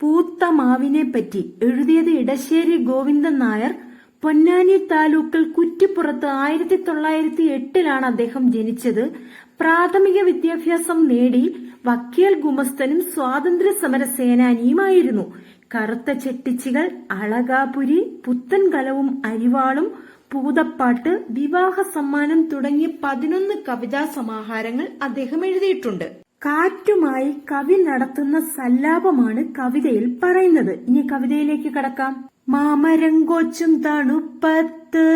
പൂത്ത മാവിനെ പറ്റി എഴുതിയത് ഇടശ്ശേരി ഗോവിന്ദൻ നായർ. പൊന്നാനി താലൂക്കിൽ കുറ്റിപ്പുറത്ത് ആയിരത്തി തൊള്ളായിരത്തി എട്ടിലാണ് അദ്ദേഹം ജനിച്ചത്. പ്രാഥമിക വിദ്യാഭ്യാസം നേടി വക്കീൽ ഗുമസ്തനും സ്വാതന്ത്ര്യ സമര സേനാനിയുമായിരുന്നു. കറുത്ത ചെട്ടിച്ചികൾ അളകാപുരി പുത്തൻകലവും അരിവാളും പൂതപ്പാട്ട് വിവാഹ സമ്മാനം തുടങ്ങിയ പതിനൊന്ന് കവിതാ സമാഹാരങ്ങൾ അദ്ദേഹം എഴുതിയിട്ടുണ്ട്. കാറ്റുമായി കവി നടത്തുന്ന സല്ലാപമാണ് കവിതയിൽ പറയുന്നത്. ഇനി കവിതയിലേക്ക് കടക്കാം. മാമരം കൊച്ചും തണുപ്പത്ത്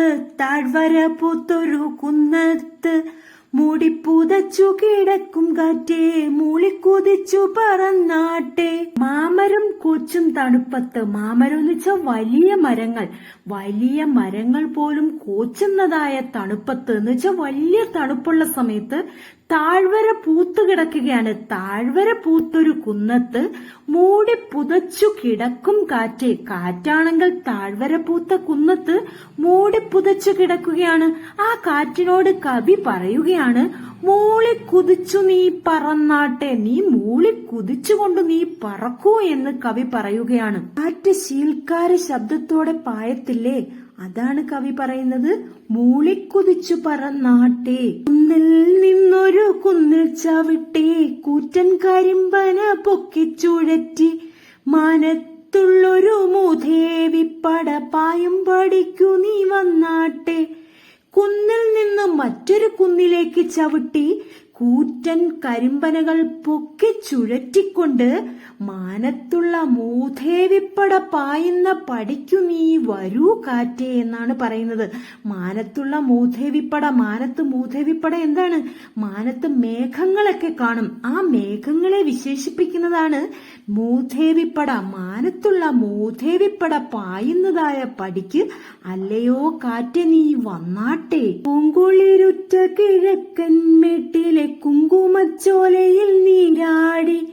താഴ്വര പൂത്തൊരു കുന്നത്ത് മൂടിപ്പൂതച്ചു കിടക്കും കാറ്റേ മൂളിക്കുതിച്ചു പറന്നാട്ടെ. മാമരം കൊച്ചും തണുപ്പത്ത്. മാമരം എന്ന് വെച്ചാൽ വലിയ മരങ്ങൾ. വലിയ മരങ്ങൾ പോലും കോച്ചുന്നതായ തണുപ്പത്ത് എന്ന് വെച്ചാൽ വലിയ തണുപ്പുള്ള സമയത്ത് താഴ്വര പൂത്തു കിടക്കുകയാണ്. താഴ്വര പൂത്തൊരു കുന്നത്ത് മൂടി പുതച്ചു കിടക്കും കാറ്റ്. കാറ്റാണെങ്കിൽ താഴ്വര പൂത്ത കുന്നത്ത് മൂടി പുതച്ചു കിടക്കുകയാണ്. ആ കാറ്റിനോട് കവി പറയുകയാണ് മൂളി കുതിച്ചു നീ പറന്നാട്ടെ നീ മൂളി കുതിച്ചുകൊണ്ട് നീ പറക്കൂ എന്ന് കവി പറയുകയാണ്. കാറ്റ് ശീൽക്കാര ശബ്ദത്തോടെ പായത്തില്ലേ? അതാണ് കവി പറയുന്നത്. മൂളിക്കുതിച്ചു പറന്നാട്ടെ. കുന്നിൽ നിന്നൊരു കുന്നിൽ ചവിട്ടി കൂറ്റൻ കരിമ്പന പൊക്കിച്ചുഴറ്റി മാനത്തുള്ളൊരു മൂധേവി പായും പടിക്കു നീ വന്നാട്ടെ. കുന്നിൽ നിന്ന് മറ്റൊരു കുന്നിലേക്ക് ചവിട്ടി കൂറ്റൻ കരിമ്പനകൾ പൊക്കി ചുഴറ്റിക്കൊണ്ട് മാനത്തുള്ള മൂധേവിപ്പട പായുന്ന പടിക്കു നീ വരൂ കാറ്റേ എന്നാണ് പറയുന്നത്. മാനത്തുള്ള മൂധേവിപ്പട മാനത്ത് മൂധേവിപ്പട എന്താണ്? മാനത്ത് മേഘങ്ങളൊക്കെ കാണും. ആ മേഘങ്ങളെ വിശേഷിപ്പിക്കുന്നതാണ് മൂധേവിപ്പട മാനത്തുള്ള മൂധേവിപ്പട പായുന്നതായ പടിക്ക് അല്ലയോ കാറ്റേ നീ വന്നാട്ടെ. പൂങ്കുളിരുറ്റ കിഴക്കൻ മേട്ടിലെ കുങ്കുമച്ചോലയിൽ നീരാടി.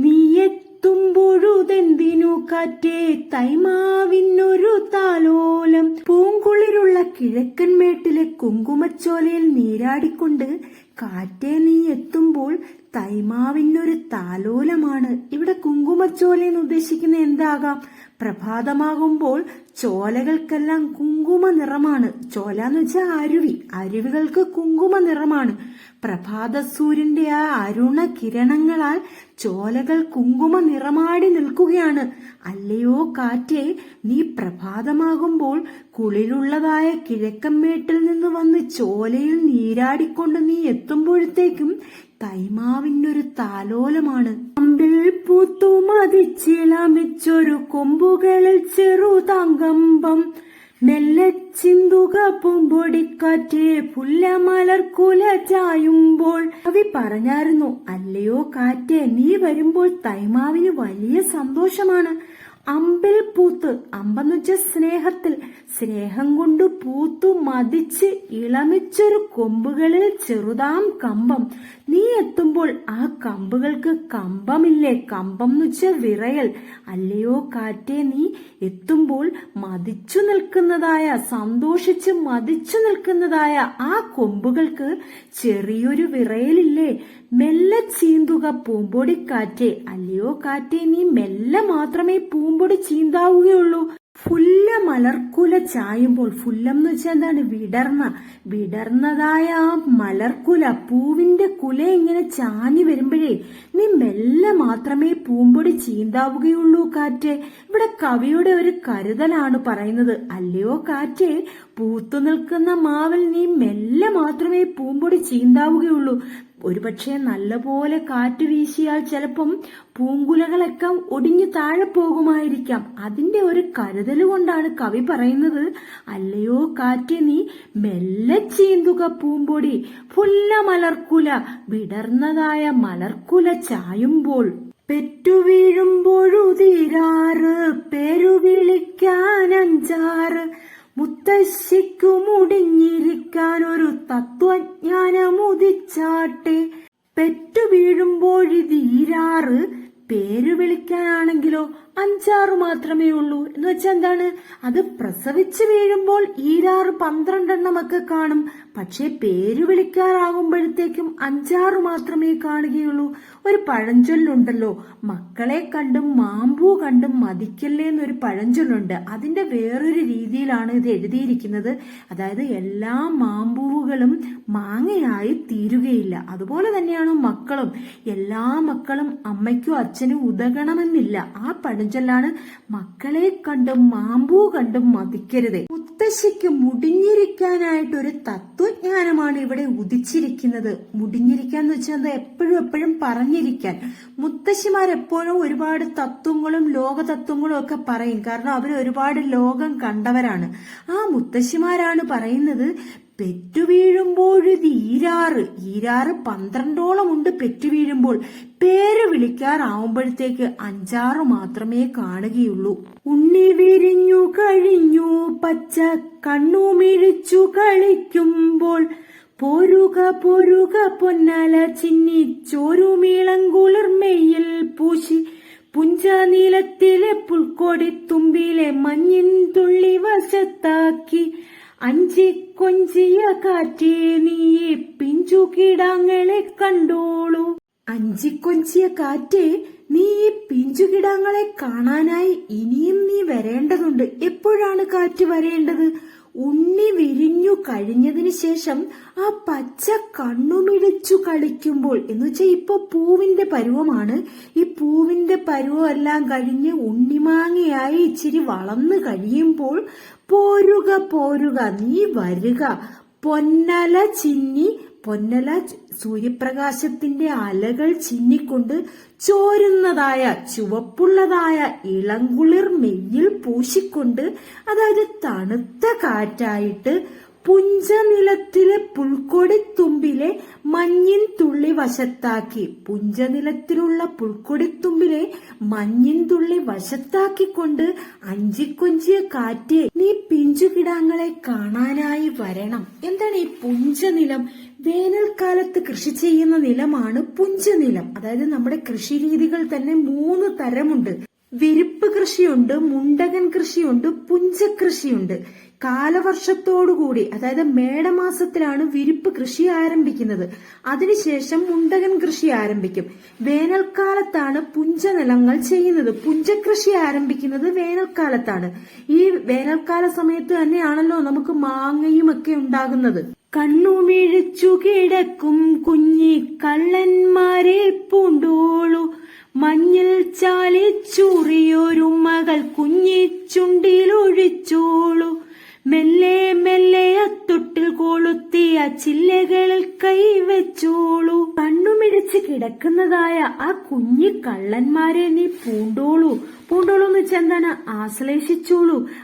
നീയെത്തുമ്പോഴുതെന്തിനു കാറ്റേ? തൈമാവിനൊരു താലോലം. പൂങ്കുളിരുള്ള കിഴക്കൻ മേട്ടിലെ കുങ്കുമച്ചോലയിൽ നീരാടിക്കൊണ്ട് കാറ്റേ നീ എത്തുമ്പോൾ തൈമാവിനൊരു താലോലമാണ്. ഇവിടെ കുങ്കുമച്ചോല എന്ന് ഉദ്ദേശിക്കുന്ന എന്താകാം? പ്രഭാതമാകുമ്പോൾ ചോലകൾക്കെല്ലാം കുങ്കുമ നിറമാണ്. ചോല എന്ന് വെച്ചാൽ അരുവി. അരുവികൾക്ക് കുങ്കുമ നിറമാണ്. പ്രഭാത സൂര്യന്റെ ആ അരുണ കിരണങ്ങളാൽ ചോലകൾ കുങ്കുമ നിറമാടി നിൽക്കുകയാണ്. അല്ലയോ കാറ്റേ നീ പ്രഭാതമാകുമ്പോൾ കുളിരുള്ളതായ കിഴക്കമ്മേട്ടിൽ നിന്ന് വന്ന് ചോലയിൽ നീരാടിക്കൊണ്ട് നീ എത്തുമ്പോഴത്തേക്കും തൈമാവിനൊരു താലോലമാണ്. അമ്പിൽ പൂത്തു മതിച്ചിളമിച്ചൊരു കൊമ്പുകളിൽ ചെറു തങ്കമ്പം. മെല്ലെ ചിന്തുക പൂമ്പൊടിക്കാറ്റേ പുല്ലമലർ കുല ചായുമ്പോൾ. കവി പറഞ്ഞായിരുന്നു അല്ലയോ കാറ്റേ നീ വരുമ്പോൾ തൈമാവിന് വലിയ സന്തോഷമാണ്. അമ്പിൽ പൂത്ത് അമ്പെന്ന് വെച്ച സ്നേഹത്തിൽ സ്നേഹം കൊണ്ട് പൂത്തു മതിച്ച് ഇളമിച്ചൊരു കൊമ്പുകളിൽ ചെറുതാം കമ്പം. നീ എത്തുമ്പോൾ ആ കമ്പുകൾക്ക് കമ്പമില്ലേ കമ്പം എന്ന് വെച്ച വിറയൽ. അല്ലയോ കാറ്റേ നീ എത്തുമ്പോൾ മതിച്ചു നിൽക്കുന്നതായ സന്തോഷിച്ച് മതിച്ചു നിൽക്കുന്നതായ ആ കൊമ്പുകൾക്ക് ചെറിയൊരു വിറയലില്ലേ? മെല്ലെ ചീന്തുക പൂമ്പൊടിക്കാറ്റേ അല്ലയോ കാറ്റേ നീ മെല്ലെ മാത്രമേ പൂമ്പൊടി ചീന്താവുകയുള്ളൂ. ഫുല്ല മലർക്കുല ചായുമ്പോൾ ഫുല്ലം എന്ന് വെച്ചാൽ എന്താണ്? വിടർന്ന. വിടർന്നതായ ആ മലർക്കുല പൂവിന്റെ കുല ഇങ്ങനെ ചാഞ്ഞു വരുമ്പോഴേ നീ മെല്ലെ മാത്രമേ പൂമ്പൊടി ചീന്താവുകയുള്ളൂ കാറ്റേ. ഇവിടെ കവിയുടെ ഒരു കരുതലാണ് പറയുന്നത്. അല്ലയോ കാറ്റേ പൂത്തു നിൽക്കുന്ന മാവിൽ നീ മെല്ലെ മാത്രമേ പൂമ്പൊടി ചീന്താവുകയുള്ളൂ. ഒരുപക്ഷെ നല്ലപോലെ കാറ്റ് വീശിയാൽ ചിലപ്പം പൂങ്കുലകളൊക്കെ ഒടിഞ്ഞു താഴെ പോകുമായിരിക്കാം. അതിന്റെ ഒരു കരുതൽ കൊണ്ടാണ് കവി പറയുന്നത് അല്ലയോ കാറ്റ് നീ മെല്ലെ ചീന്തുക പൂമ്പൊടി. പുല്ല മലർക്കുല വിടർന്നതായ മലർക്കുല ചായുമ്പോൾ. പെറ്റുവീഴുമ്പോഴുതീരാറ് പെരുവിളിക്കാൻ അഞ്ചാറ്. മുത്തശ്ശിക്കു മുടിഞ്ഞിരിക്കാൻ ഒരു തത്വജ്ഞാനമുദിച്ചാട്ടെ. പെറ്റു വീഴുമ്പോഴിതീരാറ് പേര് വിളിക്കാനാണെങ്കിലോ? അഞ്ചാറ് മാത്രമേ ഉള്ളൂ. എന്ന് വെച്ചാൽ എന്താണ്? അത് പ്രസവിച്ച് വീഴുമ്പോൾ ഈരാറ് പന്ത്രണ്ടെണ്ണമൊക്കെ കാണും. പക്ഷേ പേര് വിളിക്കാറാകുമ്പോഴത്തേക്കും അഞ്ചാറ് മാത്രമേ കാണുകയുള്ളൂ. ഒരു പഴഞ്ചൊല്ലുണ്ടല്ലോ. മക്കളെ കണ്ടും മാമ്പൂ കണ്ടും മതിക്കല്ലേ എന്നൊരു പഴഞ്ചൊല്ലുണ്ട്. അതിന്റെ വേറൊരു രീതിയിലാണ് ഇത് എഴുതിയിരിക്കുന്നത്. അതായത് എല്ലാ മാമ്പൂവുകളും മാങ്ങയായി തീരുകയില്ല. അതുപോലെ തന്നെയാണ് മക്കളും. എല്ലാ മക്കളും അമ്മയ്ക്കും അച്ഛനും ഉതകണമെന്നില്ല. ആ പഴഞ്ചൊല്ലാണ് മക്കളെ കണ്ടും മാമ്പൂ കണ്ടും മതിക്കരുത്. മുത്തശ്ശിക്ക് മുടിഞ്ഞിരിക്കാനായിട്ട് ഒരു തത്വജ്ഞാനമാണ് ഇവിടെ ഉദിച്ചിരിക്കുന്നത്. മുടിഞ്ഞിരിക്കാൻ എന്ന് വെച്ചാൽ എപ്പോഴും എപ്പോഴും പറഞ്ഞിരിക്കാൻ. മുത്തശ്ശിമാർ എപ്പോഴും ഒരുപാട് തത്വങ്ങളും ലോക തത്വങ്ങളും ഒക്കെ പറയും. കാരണം അവർ ഒരുപാട് ലോകം കണ്ടവരാണ്. ആ മുത്തശ്ശിമാരാണ് പറയുന്നത് പെറ്റുവീഴുമ്പോഴിത് ഈരാറ്. ഈരാറ് പന്ത്രണ്ടോളം ഉണ്ട് പെറ്റുവീഴുമ്പോൾ. പേര് വിളിക്കാറാവുമ്പോഴത്തേക്ക് അഞ്ചാറ് മാത്രമേ കാണുകയുള്ളൂ. ഉണ്ണി വിരിഞ്ഞു കഴിഞ്ഞു പച്ച കണ്ണു കണ്ണുമിഴിച്ചു കളിക്കുമ്പോൾ. പോരുക പോരുക പൊന്നല ചിന്നി ചോരുമീളങ്കുളിർമയിൽ പൂശി. പുഞ്ചാനീലത്തിലെ പുൽക്കൊടി തുമ്പിലെ മഞ്ഞിൻ തുള്ളി വശത്താക്കി. അഞ്ചി കൊഞ്ചിയ കാറ്റേ നീ പിഞ്ചു കിടാങ്ങളെ കണ്ടോളൂ. അഞ്ചി കൊഞ്ചിയ കാറ്റേ നീ ഈ പിഞ്ചു കിടാങ്ങളെ കാണാനായി ഇനിയും നീ വരേണ്ടതുണ്ട്. എപ്പോഴാണ് കാറ്റ് വരേണ്ടത്? ഉണ്ണി വിരിഞ്ഞു കഴിഞ്ഞതിന് ശേഷം ആ പച്ച കണ്ണുമിടിച്ചു കളിക്കുമ്പോൾ എന്ന് വെച്ചാൽ ഇപ്പൊ പൂവിന്റെ പരുവമാണ്. ഈ പൂവിന്റെ പരുവം എല്ലാം കഴിഞ്ഞ് ഉണ്ണിമാങ്ങയായി ഇച്ചിരി വളർന്നു കഴിയുമ്പോൾ പോരുക പോരുക നീ വരുക. പൊന്നല ചിന്നി പൊന്നല സൂര്യപ്രകാശത്തിന്റെ അലകൾ ചിന്നിക്കൊണ്ട് ചോരുന്നതായ ചുവപ്പുള്ളതായ ഇളങ്കുളിർ മെയ്യിൽ പൂശിക്കൊണ്ട് അതായത് തണുത്ത കാറ്റായിട്ട് പുഞ്ചനിലത്തിലെ പുൽക്കൊടി തുമ്പിലെ മഞ്ഞിൻ തുള്ളി വശത്താക്കി. പുഞ്ചനിലത്തിലുള്ള പുൽക്കൊടി തുമ്പിലെ മഞ്ഞിൻ തുള്ളി വശത്താക്കിക്കൊണ്ട് അഞ്ചിക്കൊഞ്ചിയ കാറ്റ് നീ പിഞ്ചുകിടാങ്ങളെ കാണാനായി വരണം. എന്താണ് ഈ പുഞ്ചനിലം? വേനൽക്കാലത്ത് കൃഷി ചെയ്യുന്ന നിലമാണ് പുഞ്ചനിലം. അതായത് നമ്മുടെ കൃഷി രീതികൾ തന്നെ മൂന്ന് തരമുണ്ട്. വിരിപ്പ് കൃഷിയുണ്ട് മുണ്ടകൻ കൃഷിയുണ്ട് പുഞ്ചകൃഷിയുണ്ട്. കാലവർഷത്തോടുകൂടി അതായത് മേടമാസത്തിലാണ് വിരിപ്പ് കൃഷി ആരംഭിക്കുന്നത്. അതിനുശേഷം മുണ്ടകൻ കൃഷി ആരംഭിക്കും. വേനൽക്കാലത്താണ് പുഞ്ചനിലങ്ങൾ ചെയ്യുന്നത്. പുഞ്ചകൃഷി ആരംഭിക്കുന്നത് വേനൽക്കാലത്താണ്. ഈ വേനൽക്കാല സമയത്ത് തന്നെയാണല്ലോ നമുക്ക് മാങ്ങയും ഒക്കെ ഉണ്ടാകുന്നത്. കണ്ണുമിഴിച്ചു കിടക്കും കുഞ്ഞി കള്ളന്മാരെ പൂണ്ടോളൂ. മഞ്ഞിൽ ചാലിച്ചൂറിയൊരു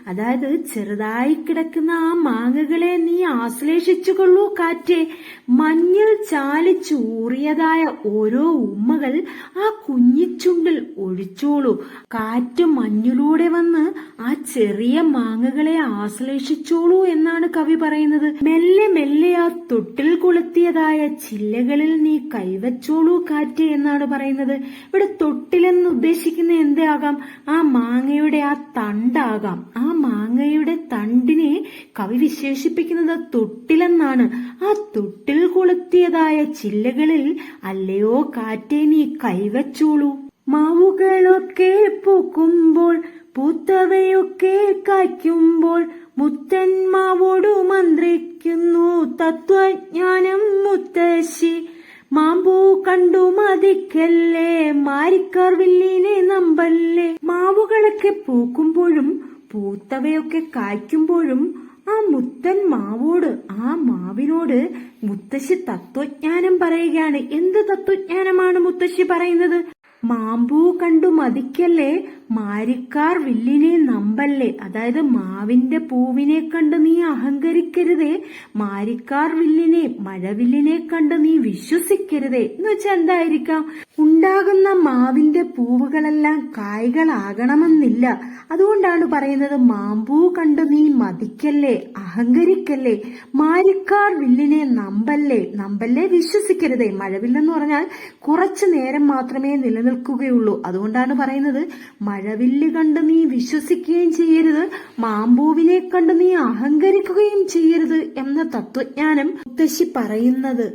അതായത് ചെറുതായി കിടക്കുന്ന ആ മാങ്ങകളെ നീ ആശ്ലേഷിച്ചു കൊള്ളൂ കാറ്റേ. മഞ്ഞിൽ ചാലിച്ചൂറിയതായ ഓരോ ഉമ്മകൾ ആ കുഞ്ഞിച്ചുണ്ടിൽ ഒഴിച്ചോളൂ. കാറ്റ് മഞ്ഞിലൂടെ വന്ന് ആ ചെറിയ മാങ്ങകളെ ആശ്ലേഷിച്ചോളൂ എന്നാണ് കവി പറയുന്നത്. മെല്ലെ മെല്ലെ ആ തൊട്ടിൽ കൊളുത്തിയതായ ചില്ലകളിൽ നീ കൈവച്ചോളൂ കാറ്റ് എന്നാണ് പറയുന്നത്. ഇവിടെ തൊട്ടിലെന്ന് ഉദ്ദേശിക്കുന്ന എന്താകാം ആ മാങ്ങയുടെ ആ തണ്ടാകാം ആ മാങ്ങയുടെ തണ്ടിനെ കവി വിശേഷിപ്പിക്കുന്നത് തൊട്ടിലെന്നാണ്. ആ തൊട്ടിൽ കൊളുത്തിയതായ ചില്ലകളിൽ അല്ലയോ കാറ്റേ നീ കൈവച്ചോളൂ. മാവുകളൊക്കെ പൂക്കുമ്പോൾ പൂത്തവയൊക്കെ കായ്ക്കുമ്പോൾ മുത്തന്മാവോടു മന്ത്രിക്കുന്നു തത്വജ്ഞാനം മുത്തശ്ശി. മാമ്പൂ കണ്ടു മതിക്കല്ലേ മാരിക്കാർ വില്ലിനെ നമ്പല്ലേ. മാവുകളൊക്കെ പൂക്കുമ്പോഴും പൂത്തവയൊക്കെ കായ്ക്കുമ്പോഴും ആ മുത്തൻ മാവോട് ആ മാവിനോട് മുത്തശ്ശി തത്വജ്ഞാനം പറയുകയാണ്. എന്ത് തത്വജ്ഞാനമാണ് മുത്തശ്ശി പറയുന്നത്? മാമ്പൂ കണ്ടു മതിക്കല്ലേ? മാരിക്കാർ വില്ലിനെ നമ്പല്ലേ? അതായത് മാവിന്റെ പൂവിനെ കണ്ട് നീ അഹങ്കരിക്കരുതേ. മാരിക്കാർ വില്ലിനെ മഴവില്ലിനെ കണ്ട് നീ വിശ്വസിക്കരുതേ. എന്ന് വെച്ചാൽ എന്തായിരിക്കാം? ഉണ്ടാകുന്ന മാവിന്റെ പൂവുകളെല്ലാം കായ്കളാകണമെന്നില്ല. അതുകൊണ്ടാണ് പറയുന്നത് മാമ്പൂ കണ്ട് നീ മതിക്കല്ലേ അഹങ്കരിക്കല്ലേ? മാരിക്കാർ വില്ലിനെ നമ്പല്ലേ? നമ്പല്ലേ വിശ്വസിക്കരുതേ. മഴവില്ലെന്ന് പറഞ്ഞാൽ കുറച്ചു നേരം മാത്രമേ നിലനിൽക്കുകയുള്ളൂ. അതുകൊണ്ടാണ് പറയുന്നത് മഴവില്ല് കണ്ട് നീ വിശ്വസിക്കുകയും ചെയ്യരുത്. മാമ്പൂവിനെ കണ്ട് നീ അഹങ്കരിക്കുകയും ചെയ്യരുത് എന്ന തത്വജ്ഞാനം മുത്തശ്ശി പറയുന്നത്.